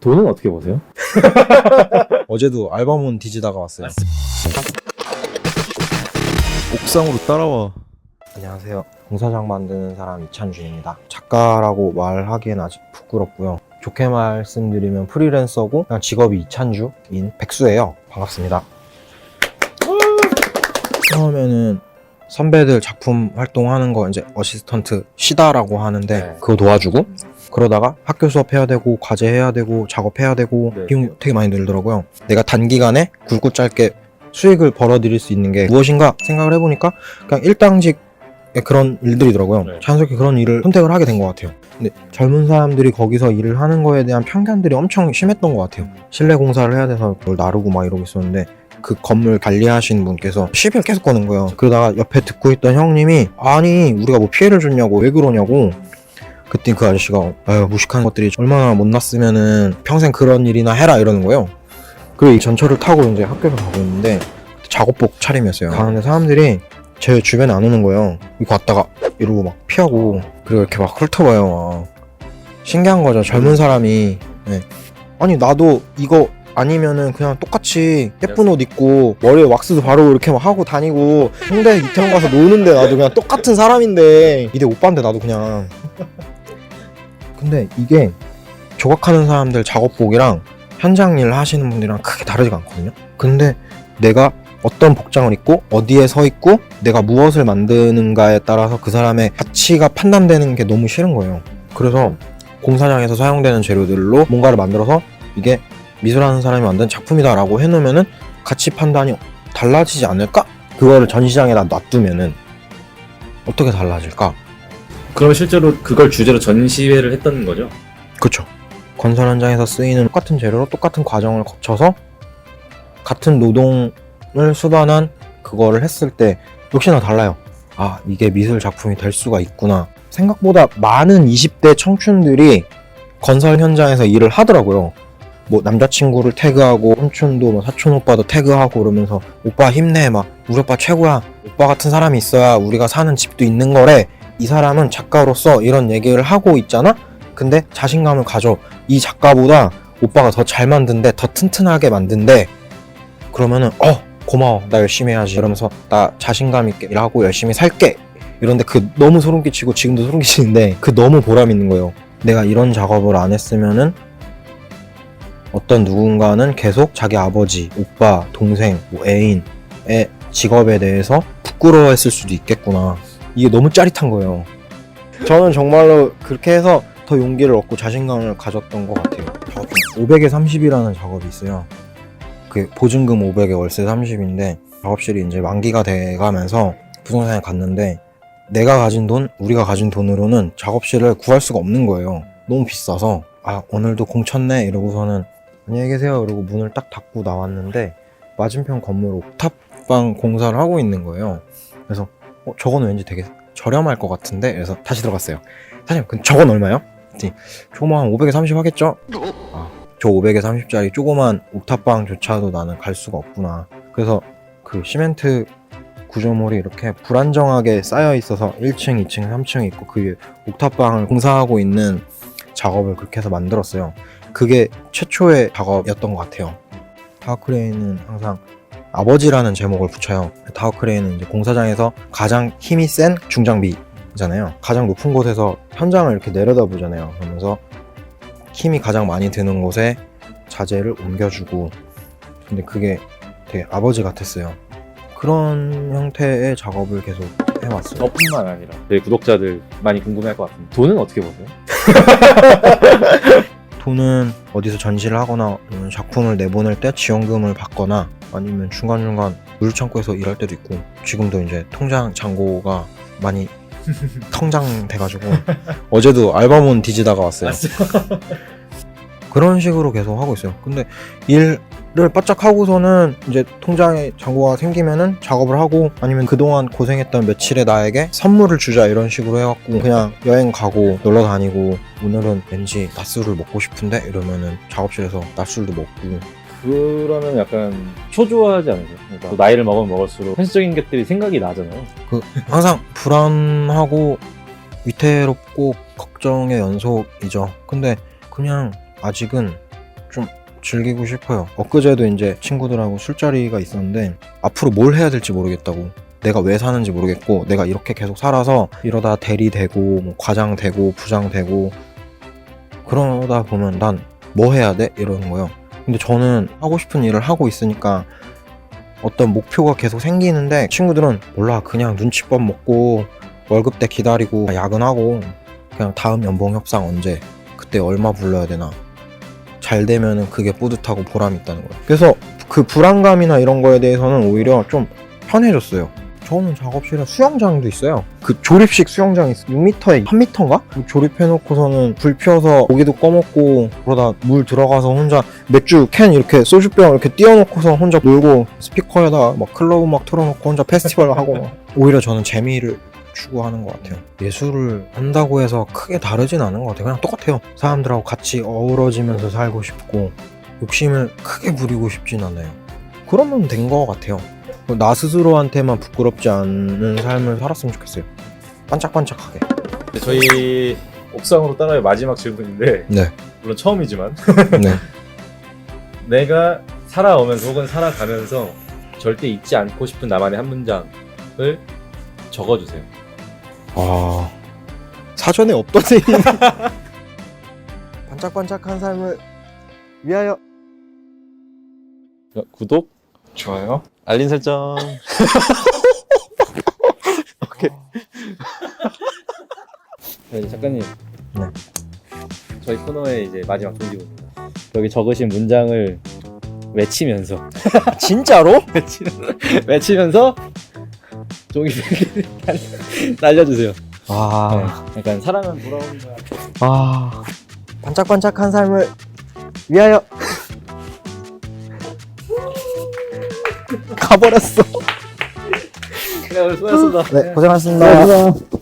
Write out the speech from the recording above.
돈은 어떻게 보세요? 어제도 알바몬 뒤지다가 왔어요. 옥상으로 따라와. 안녕하세요. 공사장 만드는 사람 이찬준입니다. 작가라고 말하기엔 아직 부끄럽고요. 좋게 말씀드리면 프리랜서고 그냥 직업이 이찬주인 백수예요. 반갑습니다. 처음에는 선배들 작품 활동하는 거 이제 어시스턴트 시다라고 하는데 네. 그거 도와주고 그러다가 학교 수업해야 되고 과제 해야 되고 작업해야 되고 네. 비용이 되게 많이 들더라고요. 내가 단기간에 굵고 짧게 수익을 벌어들일 수 있는 게 무엇인가 생각을 해보니까 그냥 일당직 그런 일들이더라고요. 네. 자연스럽게 그런 일을 선택을 하게 된 것 같아요. 근데 젊은 사람들이 거기서 일을 하는 거에 대한 편견들이 엄청 심했던 것 같아요. 실내 공사를 해야 돼서 그걸 나르고 막 이러고 있었는데 그 건물 관리하신 분께서 시비를 계속 거는 거예요. 그러다가 옆에 듣고 있던 형님이 아니 우리가 뭐 피해를 줬냐고 왜 그러냐고 그때 그 아저씨가 아유 무식한 것들이 얼마나 못났으면은 평생 그런 일이나 해라 이러는 거예요. 그리고 이 전철을 타고 이제 학교를 가고 있는데 작업복 차림이었어요. 가는데 사람들이 제 주변에 안 오는 거예요. 이거 왔다가 이러고 막 피하고 그리고 이렇게 막 훑어봐요. 막. 신기한 거죠. 젊은 사람이 네. 아니 나도 이거 아니면은 그냥 똑같이 예쁜 옷 입고 머리에 왁스도 바르고 이렇게 막 하고 다니고 홍대 이태원 가서 노는데 나도 그냥 똑같은 사람인데 이대 오빠인데 나도 그냥 근데 이게 조각하는 사람들 작업복이랑 현장 일 하시는 분들이랑 크게 다르지가 않거든요 근데 내가 어떤 복장을 입고 어디에 서 있고 내가 무엇을 만드는가에 따라서 그 사람의 가치가 판단되는 게 너무 싫은 거예요 그래서 공사장에서 사용되는 재료들로 뭔가를 만들어서 이게 미술하는 사람이 만든 작품이다라고 해놓으면은 가치 판단이 달라지지 않을까? 그거를 전시장에다 놔두면은 어떻게 달라질까? 그럼 실제로 그걸 주제로 전시회를 했던 거죠? 그쵸. 건설 현장에서 쓰이는 똑같은 재료로 똑같은 과정을 거쳐서 같은 노동을 수반한 그거를 했을 때 역시나 달라요. 아, 이게 미술 작품이 될 수가 있구나. 생각보다 많은 20대 청춘들이 건설 현장에서 일을 하더라고요. 뭐 남자친구를 태그하고 삼촌도 뭐 사촌 오빠도 태그하고 그러면서 오빠 힘내 막 우리 오빠 최고야 오빠 같은 사람이 있어야 우리가 사는 집도 있는 거래 이 사람은 작가로서 이런 얘기를 하고 있잖아? 근데 자신감을 가져. 이 작가보다 오빠가 더 잘 만든대 더 튼튼하게 만든대 그러면은 어 고마워. 나 열심히 해야지. 이러면서 나 자신감 있게 일하고 열심히 살게. 이런데 그 너무 소름 끼치고 지금도 소름 끼치는데 그 너무 보람 있는 거예요. 내가 이런 작업을 안 했으면은 어떤 누군가는 계속 자기 아버지, 오빠, 동생, 뭐 애인의 직업에 대해서 부끄러워했을 수도 있겠구나. 이게 너무 짜릿한 거예요. 저는 정말로 그렇게 해서 더 용기를 얻고 자신감을 가졌던 것 같아요. 작업 중 500에 30이라는 작업이 있어요. 그 보증금 500에 월세 30인데 작업실이 이제 만기가 돼가면서 부동산에 갔는데 내가 가진 돈, 우리가 가진 돈으로는 작업실을 구할 수가 없는 거예요. 너무 비싸서 아 오늘도 공쳤네 이러고서는 안녕히 계세요 이러고 문을 딱 닫고 나왔는데 맞은편 건물 옥탑방 공사를 하고 있는 거예요. 그래서 어, 저거는 왠지 되게 저렴할 것 같은데 그래서 다시 들어갔어요. 사장님 그 저건 얼마요? 조그만 한 500에 30 하겠죠? 아, 저 500에 30짜리 조그만 옥탑방조차도 나는 갈 수가 없구나. 그래서 그 시멘트 구조물이 이렇게 불안정하게 쌓여 있어서 1층, 2층, 3층 있고 그 위에 옥탑방을 공사하고 있는 작업을 그렇게 해서 만들었어요. 그게 최초의 작업이었던 것 같아요. 타워크레인은 항상 아버지라는 제목을 붙여요. 타워크레인은 이제 공사장에서 가장 힘이 센 중장비잖아요. 가장 높은 곳에서 현장을 이렇게 내려다 보잖아요. 그러면서 힘이 가장 많이 드는 곳에 자재를 옮겨주고 근데 그게 되게 아버지 같았어요. 그런 형태의 작업을 계속 해왔어요. 저뿐만 아니라 저희 구독자들 많이 궁금해할 것 같은데 돈은 어떻게 보세요? 돈은 어디서 전시를 하거나 작품을 내보낼 때 지원금을 받거나 아니면 중간중간 물창고에서 일할 때도 있고 지금도 이제 통장 잔고가 많이 성장돼가지고 어제도 알바몬 뒤지다가 왔어요. 그런 식으로 계속 하고 있어요. 근데 일을 바짝 하고서는 이제 통장에 잔고가 생기면은 작업을 하고 아니면 그동안 고생했던 며칠의 나에게 선물을 주자 이런 식으로 해갖고 그냥 여행 가고 놀러 다니고 오늘은 왠지 낮술을 먹고 싶은데 이러면은 작업실에서 낮술도 먹고 그러면 약간 초조하지 않으세요? 그러니까 또 나이를 먹으면 먹을수록 현실적인 것들이 생각이 나잖아요. 그 항상 불안하고 위태롭고 걱정의 연속이죠. 근데 그냥 아직은 좀 즐기고 싶어요. 엊그제도 이제 친구들하고 술자리가 있었는데 앞으로 뭘 해야 될지 모르겠다고. 내가 왜 사는지 모르겠고 내가 이렇게 계속 살아서 이러다 대리 되고 뭐 과장 되고 부장 되고 그러다 보면 난 뭐 해야 돼? 이러는 거예요. 근데 저는 하고 싶은 일을 하고 있으니까 어떤 목표가 계속 생기는데 친구들은 몰라 그냥 눈치밥 먹고 월급 때 기다리고 야근하고 그냥 다음 연봉 협상 언제 그때 얼마 불러야 되나 잘 되면은 그게 뿌듯하고 보람 있다는 거예요. 그래서 그 불안감이나 이런 거에 대해서는 오히려 좀 편해졌어요. 저는 작업실에 수영장도 있어요. 그 조립식 수영장이 있어요. 6m에 3m인가? 조립해놓고서는 불 피워서 고기도 꺼먹고 그러다 물 들어가서 혼자 맥주 캔 이렇게 소주병 이렇게 띄워놓고서 혼자 놀고 스피커에다가 막 클럽 음악 틀어놓고 혼자 페스티벌 하고 막 오히려 저는 재미를 추구하는 것 같아요. 예술을 한다고 해서 크게 다르진 않은 것 같아요. 그냥 똑같아요. 사람들하고 같이 어우러지면서 살고 싶고 욕심을 크게 부리고 싶진 않아요. 그러면 된 것 같아요. 나 스스로한테만 부끄럽지 않은 삶을 살았으면 좋겠어요. 반짝반짝하게. 저희 옥상으로 따라의 마지막 질문인데 네. 물론 처음이지만 네. 내가 살아오면서 혹은 살아가면서 절대 잊지 않고 싶은 나만의 한 문장을 적어주세요. 아 사전에 없던 얘기네. 반짝반짝한 삶을 위하여. 구독, 좋아요. 알림 설정. 오케이. 네, 작가님. 네. 저희 코너의 이제 마지막 종지부입니다. 여기 적으신 문장을 외치면서 진짜로? 외치면서, 외치면서 종이백을 날려주세요. 아, 네, 약간 사랑은 돌아온다. 아, 반짝반짝한 삶을 위하여. 가버렸어. 네, 오늘 수고하셨습니다. 네, 고생하셨습니다.